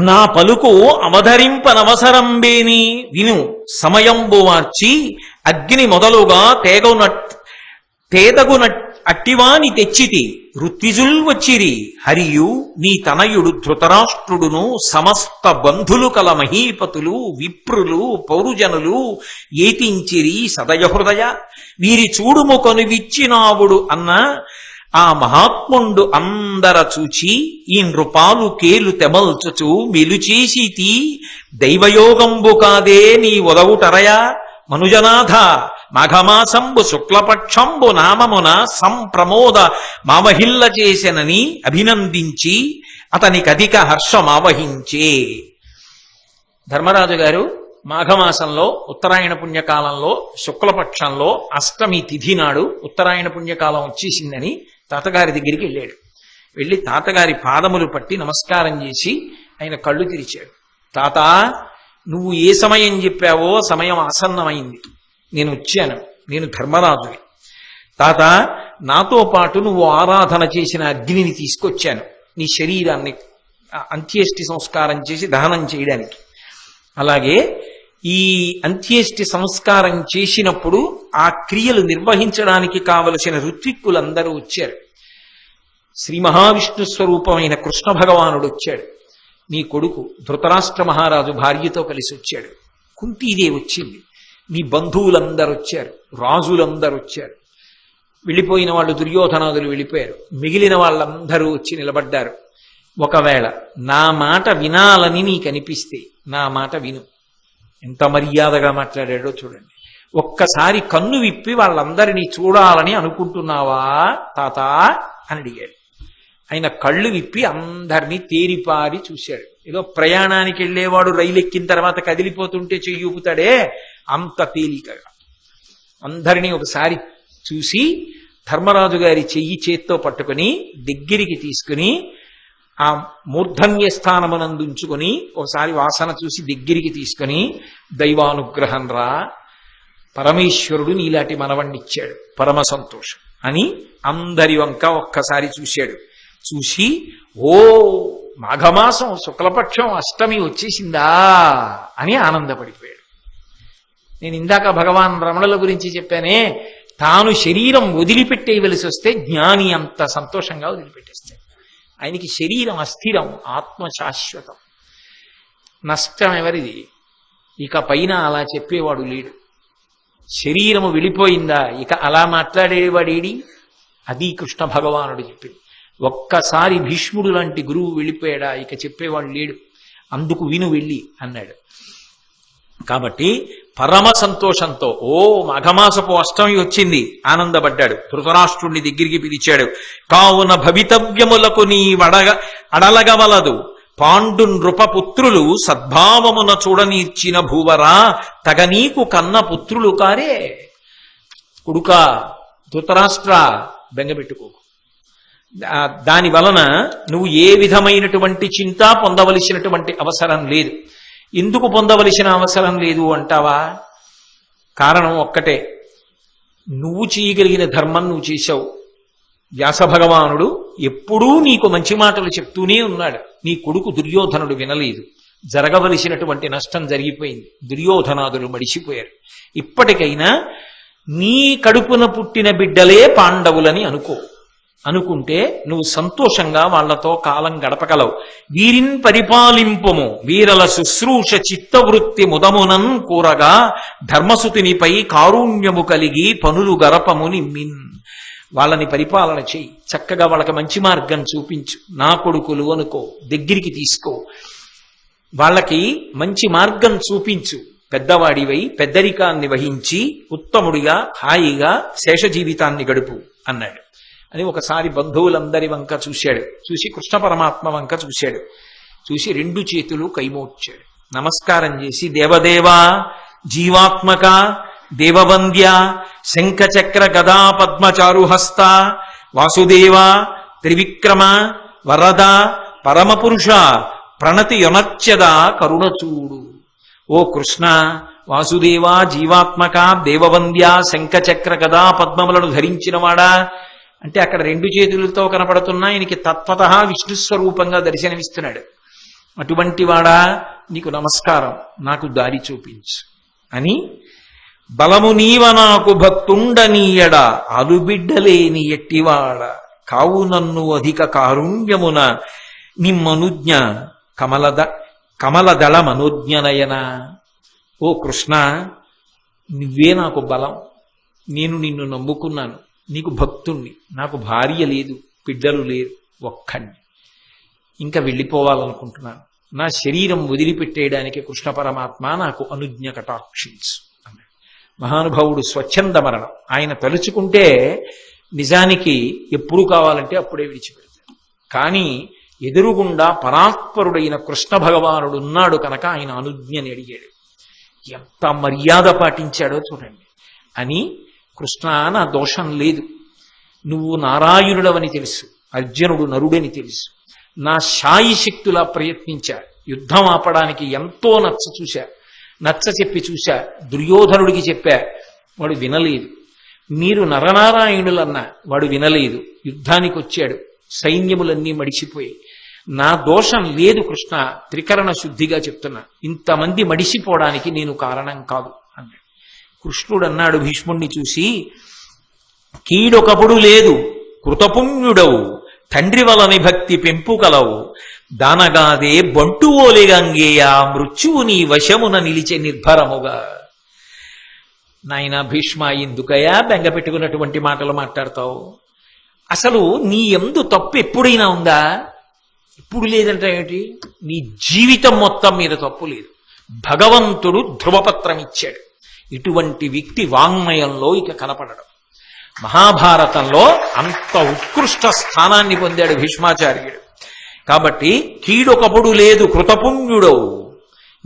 నా పలుకు అవధరింపనవసరంబేని. విను సమయంబు మార్చి అగ్ని మొదలుగా తేగనట్ తేదగున అట్టివాని తెచ్చితి. ఋత్విజుల్ వచ్చిరి. హరియు నీ తనయుడు ధృతరాష్ట్రుడును సమస్త బంధులు కల మహీపతులు విప్రులు పౌరుజనులు ఏతించిరి సదయహృదయ. వీరి చూడుము కొనువిచ్చినావుడు అన్న ఆ మహాత్ముండు అందర చూచి ఈ నృపాలు కేలు తెమల్చుచు మెలుచేసి తీ దైవయోగంబు కాదే నీ ఉదవుటరయా మనుజనాథ మాఘమాసంబు శుక్లపక్షంబు నామమున సంప్రమోద మామహిల్ల చేసెనని అభినందించి అతనికధిక హర్షమావహించే. ధర్మరాజు గారు మాఘమాసంలో ఉత్తరాయణ పుణ్యకాలంలో శుక్లపక్షంలో అష్టమి తిథి నాడు ఉత్తరాయణ పుణ్యకాలం వచ్చేసిందని తాతగారి దగ్గరికి వెళ్ళాడు. వెళ్ళి తాతగారి పాదములు పట్టి నమస్కారం చేసి ఆయన కళ్ళు తెరిచాడు. తాత నువ్వు ఏ సమయం చెప్పావో సమయం ఆసన్నమైంది. నేను వచ్చాను. నేను ధర్మరాజుని. తాత నాతో పాటు నువ్వు ఆరాధన చేసిన అగ్నిని తీసుకొచ్చాను. నీ శరీరాన్ని అంత్యేష్టి సంస్కారం చేసి దహనం చేయడానికి. అలాగే ఈ అంత్యేష్టి సంస్కారం చేసినప్పుడు ఆ క్రియలు నిర్వహించడానికి కావలసిన ఋత్విక్కులందరూ వచ్చారు. శ్రీ మహావిష్ణు స్వరూపమైన కృష్ణ భగవానుడు వచ్చాడు. నీ కొడుకు ధృతరాష్ట్ర మహారాజు భార్యతో కలిసి వచ్చాడు. కుంతీదేవి వచ్చింది. నీ బంధువులందరూ వచ్చారు. రాజులందరూ వచ్చారు. వెళ్ళిపోయిన వాళ్ళు దుర్యోధనాదులు వెళ్ళిపోయారు. మిగిలిన వాళ్ళందరూ వచ్చి నిలబడ్డారు. ఒకవేళ నా మాట వినాలని నీకు అనిపిస్తే నా మాట విను. ఎంత మర్యాదగా మాట్లాడాడో చూడండి. ఒక్కసారి కన్ను విప్పి వాళ్ళందరినీ చూడాలని అనుకుంటున్నావా తాత? అని అడిగాడు. ఆయన కళ్ళు విప్పి అందరినీ తేరిపారి చూశాడు. ఏదో ప్రయాణానికి వెళ్ళేవాడు రైలు ఎక్కిన తర్వాత కదిలిపోతుంటే చెయ్యూపుతాడే అంత తేలికగా. అందరినీ ఒకసారి చూసి ధర్మరాజు గారి చెయ్యి చేత్తో పట్టుకుని దగ్గరికి తీసుకుని ఆ మూర్ధన్య స్థానమునందుంచుకొని ఒకసారి వాసన చూసి దగ్గరికి తీసుకుని దైవానుగ్రహం రా పరమేశ్వరుడు నీలాంటి మనవణ్ణిచ్చాడు పరమ సంతోషం అని అందరి వంక ఒక్కసారి చూశాడు. చూసి ఓ మాఘమాసం శుక్లపక్షం అష్టమి వచ్చేసిందా అని ఆనందపడిపోయాడు. నేను ఇందాక భగవాన్ రమణుల గురించి చెప్పానే తాను శరీరం వదిలిపెట్టేయవలసి వస్తే జ్ఞాని అంత సంతోషంగా వదిలిపెట్టేస్తాడు. ఆయనకి శరీరం అస్థిరం ఆత్మ శాశ్వతం నష్టం ఎవరిది? ఇక పైన అలా చెప్పేవాడు లేడు. శరీరము వెళ్ళిపోయిందా ఇక అలా మాట్లాడేవాడేడి? అది కృష్ణ భగవానుడు చెప్పింది. ఒక్కసారి భీష్ముడు లాంటి గురువు వెళ్ళిపోయాడా? ఇక చెప్పేవాడు లేడు. అందుకు విను వెళ్ళి అన్నాడు. కాబట్టి పరమ సంతోషంతో ఓ మాఘమాసపు అష్టమి వచ్చింది. ఆనందపడ్డాడు. ధృతరాష్ట్రుణ్ణి దగ్గరికి పిలిచాడు. కావున భవితవ్యములకు నీ వడగ అడలగవలదు. పాండు నృపపుత్రులు సద్భావమున చూడనీర్చిన భూవరా తగ నీకు కన్న పుత్రులు కారే. కొడుక ధృతరాష్ట్ర బెంగపెట్టుకో దాని వలన నువ్వు ఏ విధమైనటువంటి చింత పొందవలసినటువంటి అవసరం లేదు. ఎందుకు పొందవలసిన అవసరం లేదు అంటావా? కారణం ఒక్కటే. నువ్వు చేయగలిగిన ధర్మం నువ్వు చేశావు. వ్యాస భగవానుడు ఎప్పుడూ నీకు మంచి మాటలు చెప్తూనే ఉన్నాడు. నీ కొడుకు దుర్యోధనుడు వినలేదు. జరగవలసినటువంటి నష్టం జరిగిపోయింది. దుర్యోధనాదులు మడిసిపోయారు ఇప్పటికైనా నీ కడుపున పుట్టిన బిడ్డలే పాండవులని అనుకో. అనుకుంటే నువ్వు సంతోషంగా వాళ్ళతో కాలం గడపగలవు. వీరిన్ పరిపాలింపము వీరల శుశ్రూష చిత్తవృత్తి ముదమునన్ కూరగా ధర్మసుతినిపై కారుణ్యము కలిగి పనులు గరపము నిమ్మిన్. వాళ్ళని పరిపాలన చెయ్యి చక్కగా వాళ్ళకి మంచి మార్గం చూపించు. నా కొడుకులు అనుకో దగ్గరికి తీసుకో. వాళ్ళకి మంచి మార్గం చూపించు. పెద్దవాడివై పెద్దరికాన్ని వహించి ఉత్తముడిగా హాయిగా శేష జీవితాన్ని గడుపు అన్నాడు. అని ఒకసారి బంధువులందరి వంక చూశాడు. చూసి కృష్ణ పరమాత్మ వంక చూశాడు. చూసి రెండు చేతులు కైమోడ్చాడు. నమస్కారం చేసి దేవదేవా జీవాత్మక దేవవంద్య శంఖచక్ర గదా పద్మచారుహస్త వాసుదేవ త్రివిక్రమ వరద పరమపురుష ప్రణతి యొనర్చద కరుణచూడు. ఓ కృష్ణ వాసుదేవ జీవాత్మక దేవవంద్య శంఖచక్ర గదా పద్మములను ధరించినవాడా? అంటే అక్కడ రెండు చేతులతో కనపడుతున్నా ఆయనకి తత్వత విష్ణుస్వరూపంగా దర్శనమిస్తున్నాడు. అటువంటి వాడా? నీకు నమస్కారం నాకు దారి చూపించు. అని బలము నీవ నాకు భక్తుండనీయడ అలుబిడ్డలేని ఎట్టివాడ కావు నన్ను అధిక కారుణ్యమున నిమ్మనుజ్ఞ కమలద కమలదళ మనోజ్ఞనయన. ఓ కృష్ణ నువ్వే నాకు బలం నేను నిన్ను నమ్ముకున్నాను. నీకు భక్తుణ్ణి. నాకు భార్య లేదు బిడ్డలు లేరు ఒక్కడిని. ఇంకా వెళ్ళిపోవాలనుకుంటున్నాను. నా శరీరం వదిలిపెట్టేయడానికి కృష్ణ పరమాత్మ నాకు అనుజ్ఞ కటాక్షించు అన్నాడు. మహానుభావుడు స్వచ్ఛంద మరణం. ఆయన తలుచుకుంటే నిజానికి ఎప్పుడు కావాలంటే అప్పుడే విడిచిపెడతాడు. కానీ ఎదురుగుండా పరాత్పరుడైన కృష్ణ భగవానుడు ఉన్నాడు కనుక ఆయన అనుజ్ఞని అడిగాడు. ఎంత మర్యాద పాటించాడో చూడండి. అని కృష్ణ నా దోషం లేదు. నువ్వు నారాయణుడవని తెలుసు అర్జునుడు నరుడని తెలుసు. నా శాయి శక్తులా ప్రయత్నించా యుద్ధం ఆపడానికి ఎంతో నచ్చ చూశా నచ్చ చెప్పి చూశా దుర్యోధనుడికి చెప్పా వాడు వినలేదు. మీరు నరనారాయణులన్నా వాడు వినలేదు యుద్ధానికి వచ్చాడు సైన్యములన్నీ మడిసిపోయి నా దోషం లేదు కృష్ణ త్రికరణ శుద్ధిగా చెప్తున్నా. ఇంతమంది మడిసిపోవడానికి నేను కారణం కాదు. కృష్ణుడు అన్నాడు భీష్ముణ్ణి చూసి కీడొకప్పుడు లేదు కృతపుణ్యుడవు తండ్రి వలని భక్తి పెంపు కలవు. దానగాదే బంటు ఓలిగంగేయ మృత్యువు నీ వశమున నిలిచే నిర్భరముగా. నాయన భీష్మ ఎందుకయా బెంగ పెట్టుకున్నటువంటి మాటలు మాట్లాడతావు? అసలు నీ ఎందు తప్పు ఎప్పుడైనా ఉందా? ఇప్పుడు లేదంటే ఏమిటి? నీ జీవితం మొత్తం మీద తప్పు లేదు. భగవంతుడు ధ్రువపత్రం ఇచ్చాడు ఇటువంటి వ్యక్తి వాంగ్మయంలో ఇక కనపడడం. మహాభారతంలో అంత ఉత్కృష్ట స్థానాన్ని పొందాడు భీష్మాచార్యుడు. కాబట్టి కీడొకప్పుడు లేదు కృతపుణ్యుడవు.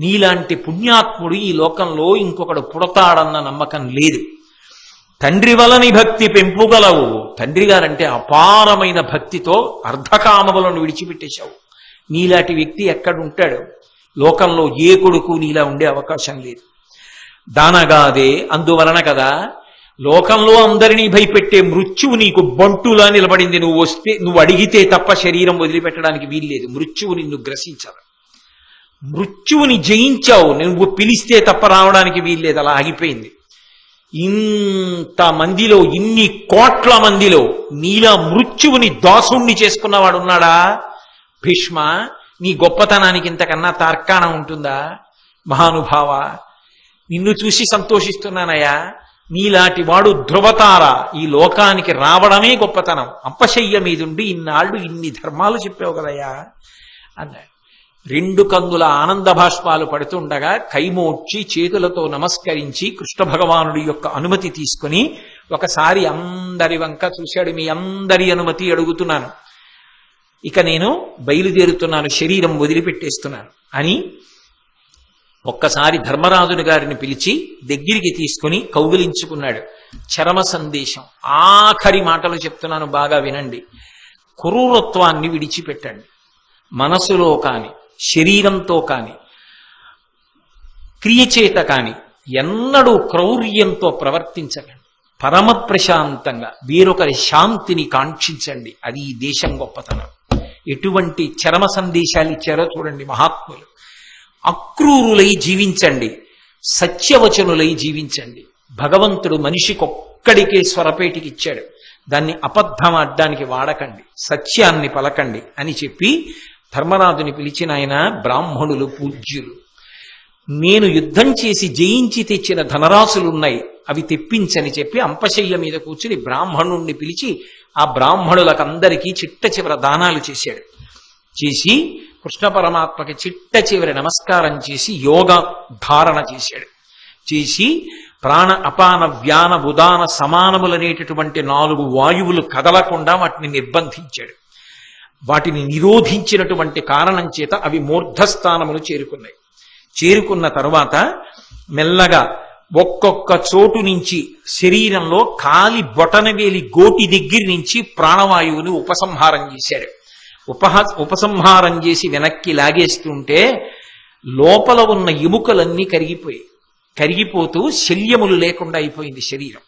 నీలాంటి పుణ్యాత్ముడు ఈ లోకంలో ఇంకొకడు పుడతాడన్న నమ్మకం లేదు. తండ్రి వలని భక్తి పెంపుగలవు. తండ్రి గారంటే అపారమైన భక్తితో అర్ధకామములను విడిచిపెట్టేశావు. నీలాంటి వ్యక్తి ఎక్కడుంటాడు? లోకంలో ఏ కొడుకు నీలా ఉండే అవకాశం లేదు. దానగాదే అందువలన కదా లోకంలో అందరినీ భయపెట్టే మృత్యువు నీకు బంటులా నిలబడింది. నువ్వు వస్తే నువ్వు అడిగితే తప్ప శరీరం వదిలిపెట్టడానికి వీల్లేదు. మృత్యువు నిన్ను గ్రసించదు మృత్యువుని జయించావు. నువ్వు పిలిస్తే తప్ప రావడానికి వీల్లేదు. అలా ఆగిపోయింది. ఇంత మందిలో ఇన్ని కోట్ల మందిలో నీలా మృత్యువుని దాసుణ్ణి చేసుకున్నవాడు ఉన్నాడా? భీష్మ నీ గొప్పతనానికి ఇంతకన్నా తార్కాణం ఉంటుందా? మహానుభావ నిన్ను చూసి సంతోషిస్తున్నానయ్యా నీలాంటి వాడు ధ్రువతార? ఈ లోకానికి రావడమే గొప్పతనం. అంపశయ్య మీదుండి ఇన్నాళ్ళు ఇన్ని ధర్మాలు చెప్పావు కదయ్యా అన్నాడు. రెండు కందుల ఆనంద భాష్పాలు పడుతుండగా కైమోడ్చి చేతులతో నమస్కరించి కృష్ణ భగవానుడి యొక్క అనుమతి తీసుకుని ఒకసారి అందరి వంక చూశాడు. మీ అందరి అనుమతి అడుగుతున్నాను. ఇక నేను బయలుదేరుతున్నాను. శరీరం వదిలిపెట్టేస్తున్నాను అని ఒక్కసారి ధర్మరాజుని గారిని పిలిచి దగ్గరికి తీసుకుని కౌగిలించుకున్నాడు. చరమ సందేశం. ఆఖరి మాటలు చెప్తున్నాను బాగా వినండి. క్రూరత్వాన్ని విడిచిపెట్టండి. మనసులో కాని శరీరంతో కాని క్రియచేత కాని ఎన్నడూ క్రౌర్యంతో ప్రవర్తించకండి. పరమ ప్రశాంతంగా వేరొకరి శాంతిని కాంక్షించండి. అది ఈ దేశం గొప్పతనం. ఎటువంటి చరమ సందేశాలు ఇచ్చారో చూడండి మహాత్ములు. అక్రూరులై జీవించండి సత్యవచనులై జీవించండి. భగవంతుడు మనిషికొక్కడికే స్వరపేటికి ఇచ్చాడు దాన్ని అబద్ధమాడ్డానికి వాడకండి సత్యాన్ని పలకండి అని చెప్పి ధర్మరాజుని పిలిచిన ఆయన బ్రాహ్మణులు పూజ్యులు. నేను యుద్ధం చేసి జయించి తెచ్చిన ధనరాశులున్నాయి అవి తెప్పించని చెప్పి అంపశయ్య మీద కూర్చుని బ్రాహ్మణుణ్ణి పిలిచి ఆ బ్రాహ్మణులకందరికీ చిట్ట చివర దానాలు చేశాడు. చేసి కృష్ణ పరమాత్మకి చిట్ట చివరి నమస్కారం చేసి యోగ ధారణ చేశాడు. చేసి ప్రాణ అపాన వ్యాన ఉదాన సమానములనేటటువంటి నాలుగు వాయువులు కదలకుండా వాటిని నిర్బంధించాడు. వాటిని నిరోధించినటువంటి కారణం చేత అవి మూర్ధస్థానములు చేరుకున్నాయి. చేరుకున్న తరువాత మెల్లగా ఒక్కొక్క చోటు నుంచి శరీరంలో కాలి బొటనవేలి గోటి దగ్గర నుంచి ప్రాణవాయువుని ఉపసంహారం చేశాడు. ఉపహ ఉపసంహారం చేసి వెనక్కి లాగేస్తుంటే లోపల ఉన్న ఎముకలన్నీ కరిగిపోయి కరిగిపోతూ శల్యములు లేకుండా అయిపోయింది శరీరం.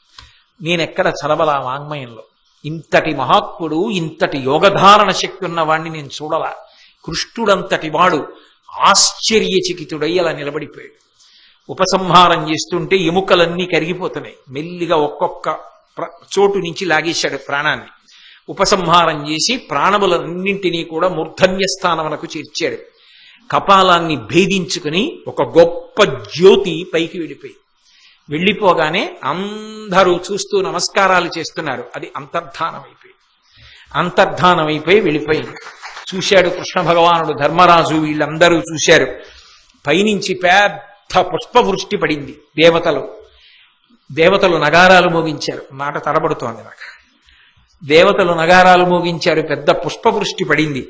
నేనెక్కడ చదవలా వాంగ్మయంలో? ఇంతటి మహాత్ముడు ఇంతటి యోగధారణ శక్తి ఉన్న వాణ్ణి నేను చూడలా. కృష్ణుడంతటి వాడు ఆశ్చర్యచకితుడై అలా నిలబడిపోయాడు. ఉపసంహారం చేస్తుంటే ఎముకలన్నీ కరిగిపోతున్నాయి. మెల్లిగా ఒక్కొక్క ప్ర- చోటు నుంచి లాగేశాడు ప్రాణాన్ని. ఉపసంహారం చేసి ప్రాణములన్నింటినీ కూడా మూర్ధన్య స్థానమునకు చేర్చాడు. కపాలాన్ని భేదించుకుని ఒక గొప్ప జ్యోతి పైకి వెళ్ళిపోయింది వెళ్ళిపోగానే అందరూ చూస్తూ నమస్కారాలు చేస్తున్నారు. అది అంతర్ధానం అయిపోయి అంతర్ధానం అయిపోయి వెళ్ళిపోయింది. చూశాడు కృష్ణ భగవానుడు ధర్మరాజు వీళ్ళందరూ చూశారు. పైనుంచి పెద్ద పుష్పవృష్టి పడింది దేవతలు. దేవతలు నగారాలు మోగించారు. మాట తడబడుతోంది నాకు. దేవతలు నగారాలు మోగించారు పెద్ద పుష్పవృష్టి పడింది.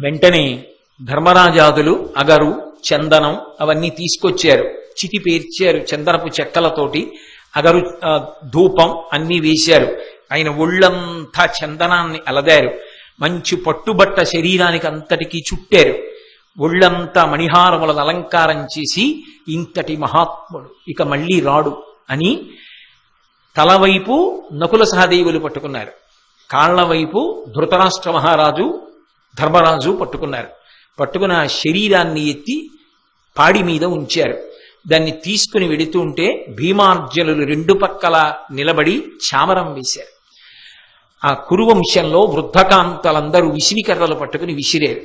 వెంటనే ధర్మరాజాదులు అగరు చందనం అవన్నీ తీసుకొచ్చారు. చితి పేర్చారు చందనపు చెక్కలతోటి. అగరు ధూపం అన్నీ వేశారు. ఆయన ఒళ్ళంతా చందనాన్ని అలదారు. మంచి పట్టుబట్ట శరీరానికి అంతటికీ చుట్టారు. ఒళ్ళంతా మణిహారములను అలంకారం చేసి ఇంతటి మహాత్ముడు ఇక మళ్ళీ రాడు అని తల వైపు నకుల సహదేవులు పట్టుకున్నారు. కాళ్ళ వైపు ధృతరాష్ట్ర మహారాజు ధర్మరాజు పట్టుకున్నారు. పట్టుకున్న ఆ శరీరాన్ని ఎత్తి పాడి మీద ఉంచారు. దాన్ని తీసుకుని వెడుతుంటే భీమార్జనులు రెండు పక్కల నిలబడి చామరం వేశారు. ఆ కురువంశంలో వృద్ధకాంతలందరూ విసిరికర్రలు పట్టుకుని విసిరారు.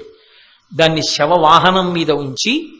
దాన్ని శవవాహనం మీద ఉంచి